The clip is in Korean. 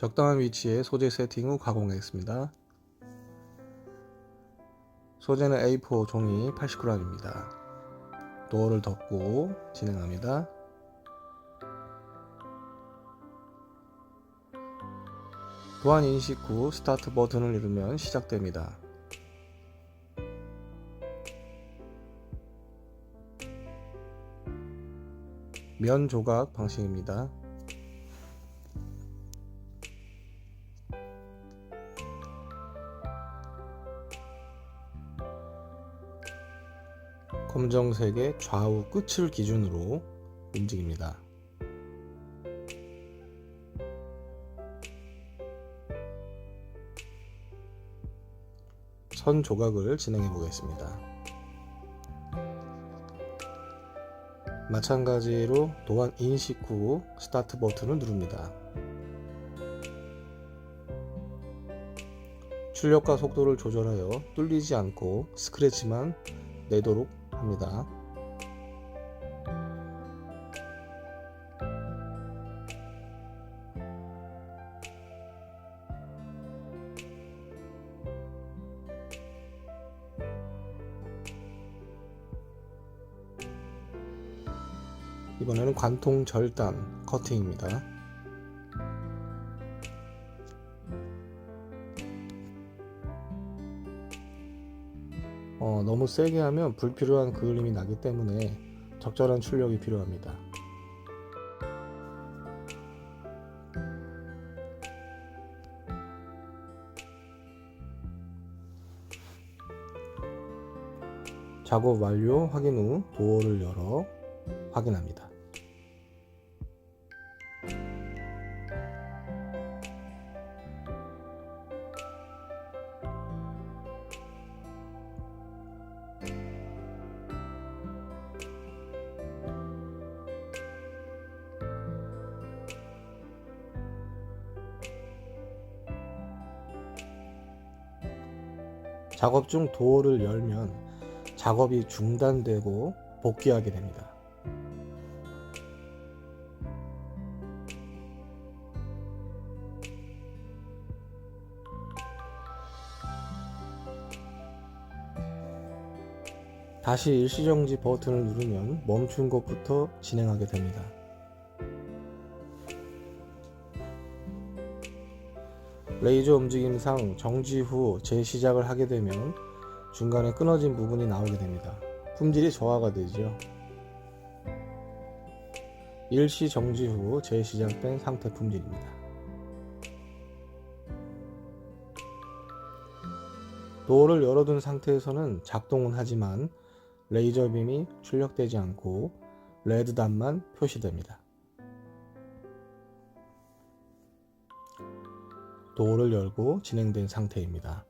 적당한 위치에 소재 세팅 후 가공하겠습니다. 소재는 A4 종이 80g입니다. 도어를 덮고 진행합니다. 도안 인식 후 스타트 버튼을 누르면 시작됩니다. 면 조각 방식입니다. 검정색의 좌우 끝을 기준으로 움직입니다. 선 조각을 진행해 보겠습니다. 마찬가지로 도안 인식 후 스타트 버튼을 누릅니다. 출력과 속도를 조절하여 뚫리지 않고 스크래치만 내도록 합니다. 이번에는 관통 절단 커팅입니다. 어, 너무 세게 하면 불필요한 그을림이 나기 때문에 적절한 출력이 필요합니다. 작업 완료 확인 후 도어를 열어 확인합니다. 작업 중 도어를 열면 작업이 중단되고 복귀하게 됩니다. 다시 일시정지 버튼을 누르면 멈춘 곳부터 진행하게 됩니다. 레이저 움직임상 정지 후 재시작을 하게 되면 중간에 끊어진 부분이 나오게 됩니다. 품질이 저하가 되죠. 일시 정지 후 재시작된 상태 품질입니다. 도어를 열어둔 상태에서는 작동은 하지만 레이저 빔이 출력되지 않고 레드단만 표시됩니다. 도어를 열고 진행된 상태입니다.